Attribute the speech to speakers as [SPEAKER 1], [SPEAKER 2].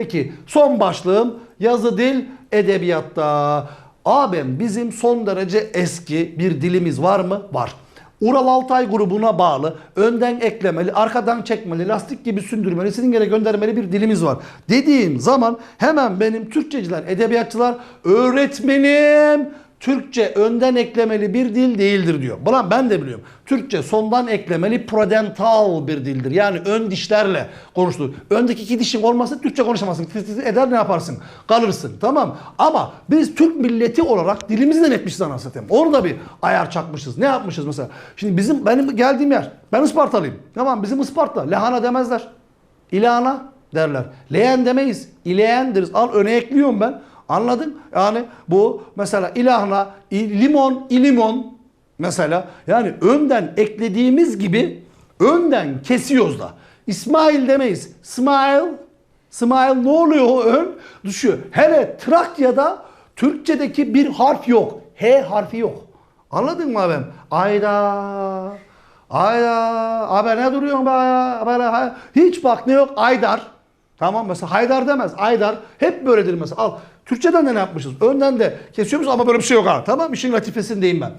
[SPEAKER 1] Peki son başlığım yazı dil edebiyatta. Abim bizim son derece eski bir dilimiz var mı? Var. Ural Altay grubuna bağlı önden eklemeli, arkadan çekmeli, lastik gibi sündürmeli, sizin yere göndermeli bir dilimiz var. Dediğim zaman hemen benim Türkçeciler, edebiyatçılar öğretmenim Türkçe önden eklemeli bir dil değildir diyor. Ulan ben de biliyorum. Türkçe sondan eklemeli prudental bir dildir. Yani ön dişlerle konuşulur. Öndeki iki dişin olmasa Türkçe konuşamazsın. Tıs eder ne yaparsın? Kalırsın. Tamam. Ama biz Türk milleti olarak dilimizi de netmişiz anasını satayım. Bir ayar çakmışız. Ne yapmışız mesela? Şimdi bizim benim geldiğim yer. Ben Ispartalıyım. Tamam bizim Isparta. Lahana demezler. İlana derler. Leğen demeyiz. İleyen deriz. Al öne ekliyorum ben. Anladın? Yani bu mesela ilahna, i- limon, ilimon mesela. Yani önden eklediğimiz gibi önden kesiyoruz da. İsmail demeyiz. Smile. Smile ne oluyor o ön? Düşüyor. Hele Trakya'da Türkçedeki bir harf yok. H harfi yok. Anladın mı abim? Ayda. Ayda. Abi ne duruyorsun be hiç bak ne yok? Aydar. Tamam mesela Haydar demez. Aydar. Hep böyledir mesela. Al. Türkçeden de ne yapmışız? Önden de kesiyoruz ama böyle bir şey yok ha. Tamam işin latifesindeyim ben.